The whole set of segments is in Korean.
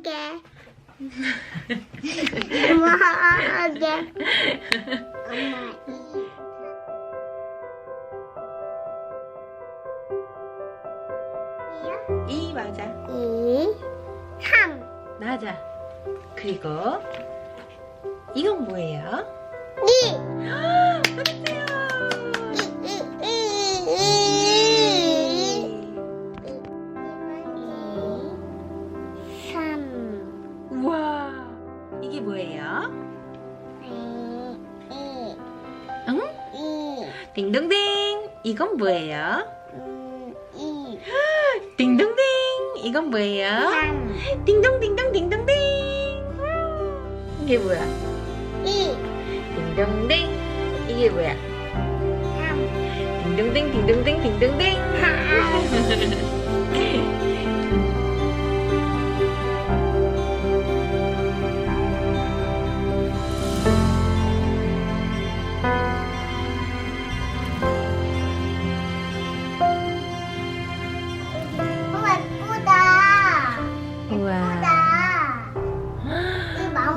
우아하게. 우아하게. 엄마, 이 맞아. 이, 삼, 맞아. 그리고 이건 뭐예요? 이. 잘했어요. 이게 뭐예요? 응? 이, 딩동댕. 이건 뭐예요? 딩동댕. 이건 뭐예요? 삼, 딩동딩동 딩동댕. 이게 뭐야? 이, 딩동댕. 이게 뭐야? 삼, 딩동댕 딩동댕 딩동댕.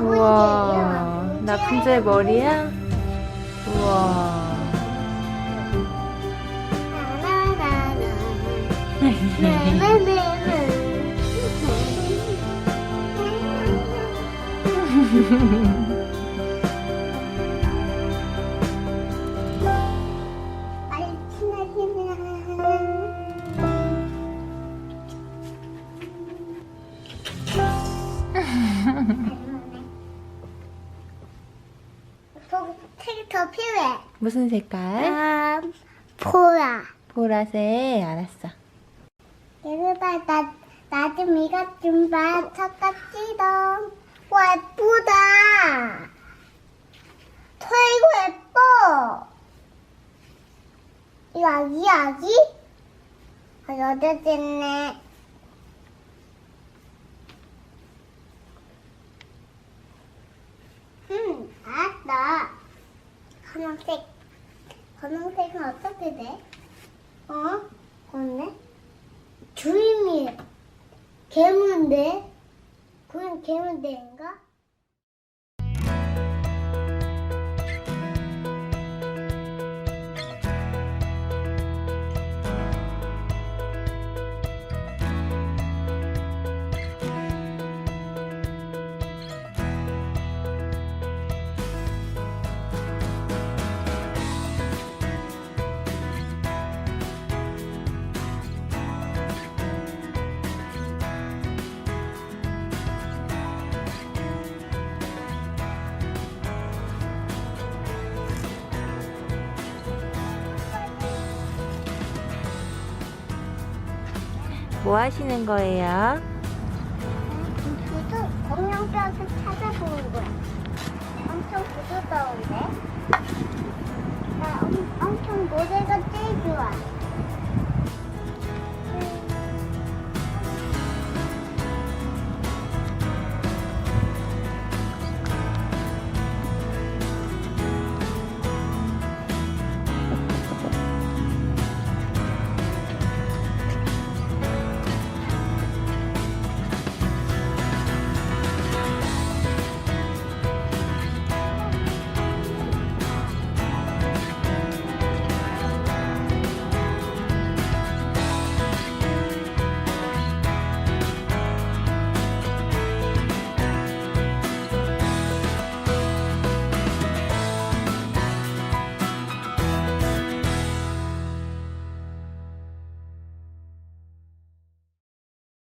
우와. 우와. 나쁜제 머리야? 우와. 필요해. 무슨 색깔? 음, 보라. 보라색. 알았어. 얘들아, 나, 나 좀 이것 좀 봐. 착각지동. 와, 예쁘다. 최고 예뻐. 이거 아기, 아기? 아, 여자 됐네. 음, 알았다. 검은색. 검은색은 어떻게 돼? 어? 뭔데? 주임이 개문데? 그건 개문데인가? 뭐 하시는 거예요? 구두 공룡뼈를 찾아보는 거야.